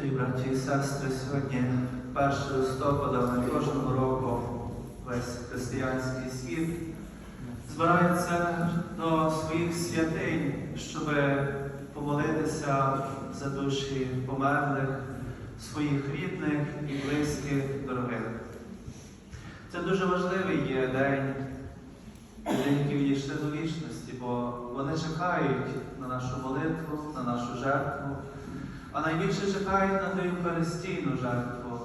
Дорогі браті і сестри, сьогодні 1 листопада ми кожного року весь християнський світ збирається до своїх святинь, щоб помолитися за душі померлих, своїх рідних і близьких, дорогих. Це дуже важливий є день, людей, які відійшли до вічності, бо вони чекають на нашу молитву, на нашу жертву. А найбільше чекають на ту Євхаристійну жертву,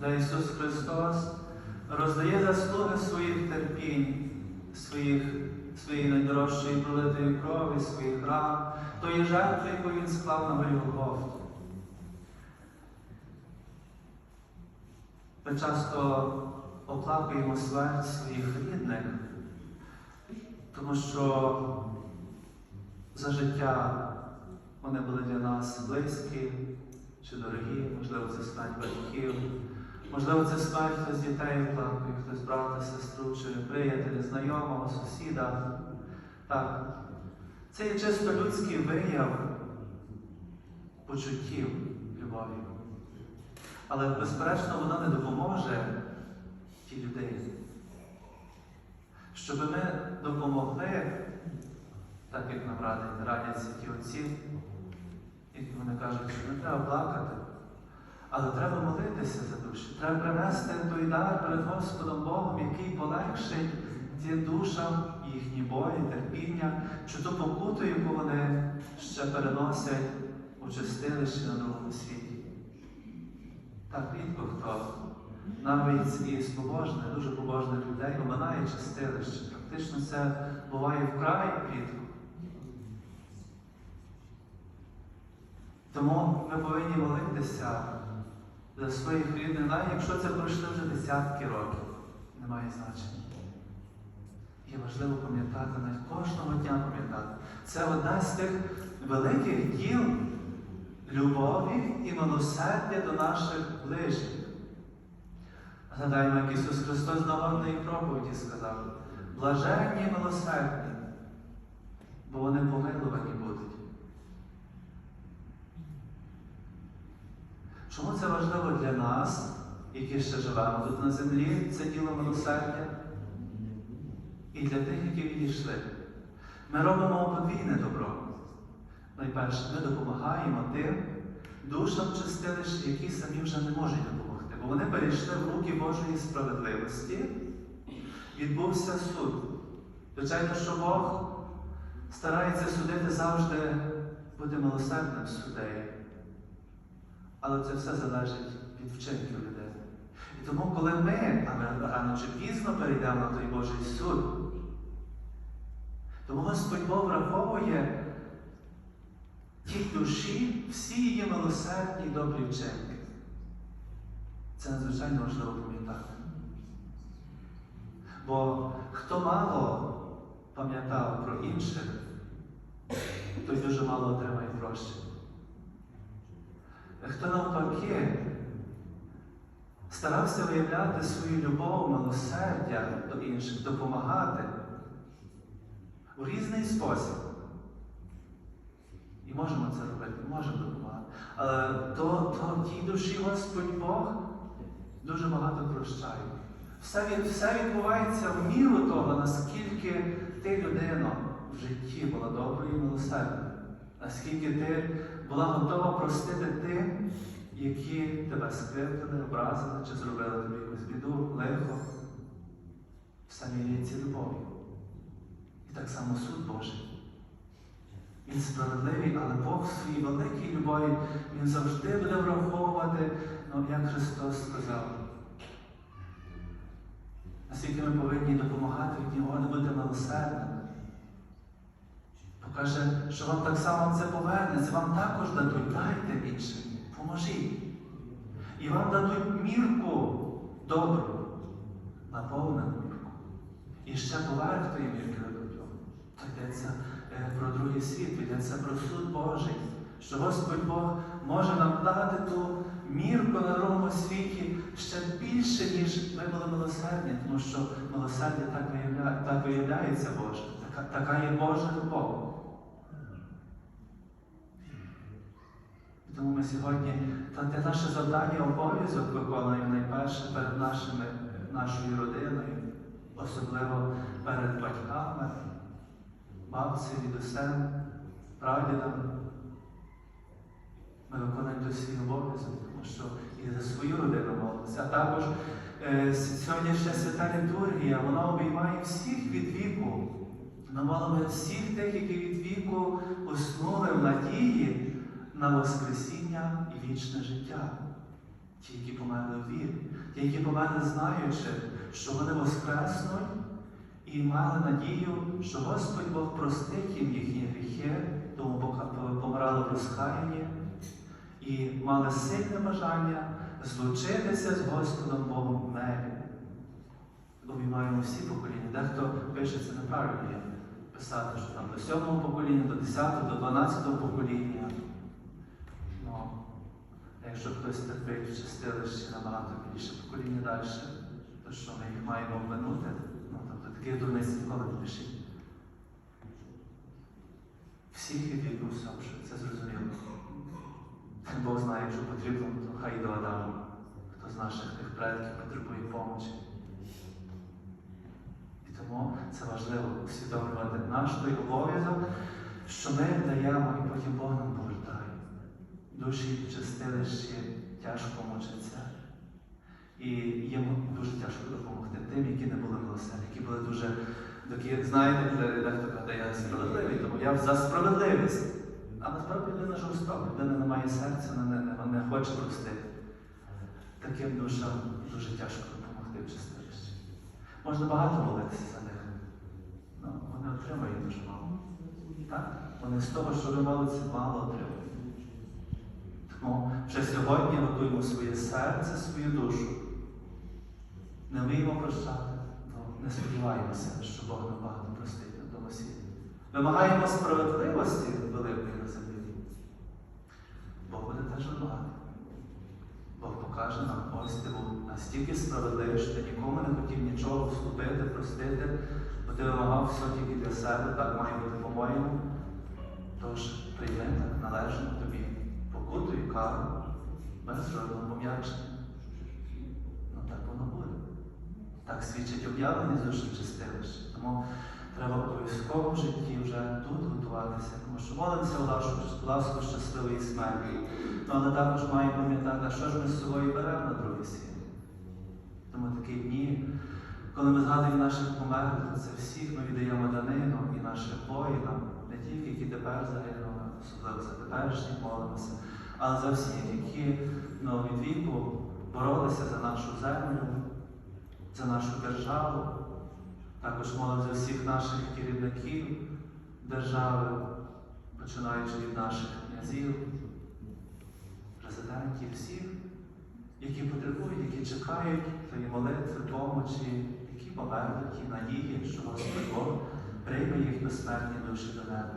де Ісус Христос роздає заслуги своїх терпінь, своїх, своєї найдорожчої пролитої крові, своїх ран, тої жертви, яку Він склав на горі Голгофту. Ми часто оплакуємо смерть своїх рідних, тому що за життя вони були для нас близькі чи дорогі, можливо, це смерть батьків, можливо, це смерть хтось дітей плакає, хтось брата, сестру, чи приятеля, знайомого, сусіда. Так. Це є чисто людський вияв почуттів любові. Але, безперечно, вона не допоможе тій людині. Щоб ми допомогли, так як нам радять, радять святі отці, і вони кажуть, що не треба плакати, але треба молитися за душі. Треба принести той дар перед Господом Богом, який полегшить тим душам їхні болі, терпіння, чи ту покуту, яку вони ще переносять у чистилище на другому світі. Так рідко хто навіть із побожних, дуже побожних людей оминає чистилище. Практично це буває вкрай рідко. Тому ми повинні молитися за своїх рідних, навіть якщо це пройшли вже десятки років, немає значення. І важливо пам'ятати, навіть кожного дня пам'ятати. Це одна з тих великих діл любові і милосердя до наших ближніх. Згадаємо, як Ісус Христос на горної проповіді сказав, блаженні милосердні, бо вони помилувані будуть. Чому це важливо для нас, які ще живемо тут на землі, це діло милосердя? І для тих, які відійшли. Ми робимо подвійне добро. Найперше, ми допомагаємо тим душам чистилищ, які самі вже не можуть допомогти, бо вони перейшли в руки Божої справедливості, відбувся суд. Звичайно, що Бог старається судити завжди бути милосердним суддею. Але це все залежить від вчинків людей. І тому, коли ми, рано чи пізно перейдемо на той Божий суд, тому Господь Бог враховує ті душі, всі її милосердні добрі вчинки. Це надзвичайно важливо пам'ятати. Бо хто мало пам'ятав про інших, той дуже мало отримає прощення. Хто навпаки старався виявляти свою любов, милосердя до інших, допомагати у різний спосіб. І можемо це робити, можемо допомагати. Але то, то тій душі Господь Бог дуже багато прощає. Все, все відбувається в міру того, наскільки ти людина в житті була доброю і милосердною. Наскільки ти була готова простити тим, які тебе скривдили, образили чи зробили тобі якусь біду, лихо. Все міряється любов'ю. І так само суд Божий. Він справедливий, але Бог в своїй великій любові Він завжди буде враховувати, ну, як Христос сказав. Наскільки ми повинні допомагати від Нього, не бути милосердними. Покаже, що вам так само це повернеться, вам також дадуть, дайте іншим, поможіть. І вам дадуть мірку добру, наповнену мірку. І ще поверх тої мірки дадуть вам. То йдеться е, про другий світ, йдеться про суд Божий, що Господь Бог може нам дати ту мірку на другому світі ще більше, ніж ми були милосердні, тому що милосердя так виявляється Боже, така, така є Божа любов. Тому ми сьогодні та те наше завдання обов'язок виконуємо найперше перед нашими, нашою родиною, особливо перед батьками, бабцею, дідусем, прадідами. Ми виконуємо той свій обов'язок, тому що і за свою родину молимося. А також е, сьогоднішня свята літургія, вона обіймає всіх від віку. Ми молимо всіх тих, які від віку уснули в надії на Воскресіння і вічне життя. Ті, які померли в вірі, ті, які померли, знаючи, що вони воскреснуть і мали надію, що Господь Бог простить їм їхні гріхи, тому помирали в розкаянні і мали сильне бажання злучитися з Господом Богом в небі. Обіймаємо всі покоління. Дехто пише це неправильно писати, що там до сьомого покоління, до 10, до 12 покоління. Якщо хтось терпить в чистилищі набагато більше покоління далі, то що ми їх маємо обминути? Ну, тобто таких дурниць ніколи не пишіть. Всіх від віку всьовши, це зрозуміло. Бог знає, якщо потрібно, то хай до Адаму. Хто з наших тих предків потребує помочі. І тому це важливо усвідомлювати наш той обов'язок, що ми даємо і потім Бог нам. Душі в чистилищі тяжко мучаться. І їм дуже тяжко допомогти тим, які не були милосердні, які були дуже такі, знаєте, дехто каже, я справедливий, тому я за справедливість. А насправді людина жорстока, людина не має серця, не, не, не хоче простити. Таким душам дуже тяжко допомогти в чистилищі. Можна багато молитися за них. Ну, вони отримають дуже мало. Так? Вони з того, що ви молиться, мало отримують. Тому вже сьогодні готуємо своє серце, свою душу. Не вміємо прощати, то не сподіваємося, що Бог нам багато простить на тому. Вимагаємо справедливості великої на землі. Бог буде теж вимагати. Бог покаже нам, ось ти був настільки справедливий, що ти нікому не хотів нічого вступити, простити, бо ти вимагав все тільки для себе, так має бути по-моєму. Тож прийми так належно тобі покуту і кару без жодного пом'якшення. Ну так воно буде. Так свідчить об'явлення з душі чистилища. Тому треба обов'язково в житті вже тут готуватися, тому що молимося в ласку, щасливої смерті. Ну, але також маємо пам'ятати, що ж ми з собою беремо на другий світ. Тому такі дні, коли ми згадуємо наших померлих, це всіх ми віддаємо данину і нашим воїнам, не тільки які тепер загинули, особливо за теперішніх молимося, але за всіх, які ну, від віку боролися за нашу землю, за нашу державу. Також молимо за всіх наших керівників держави, починаючи від наших князів, президентів, всіх, які потребують, які чекають твої молитви, помочі, які померли, які надії, що Господь Бог прийме їх безсмертні душі до неба.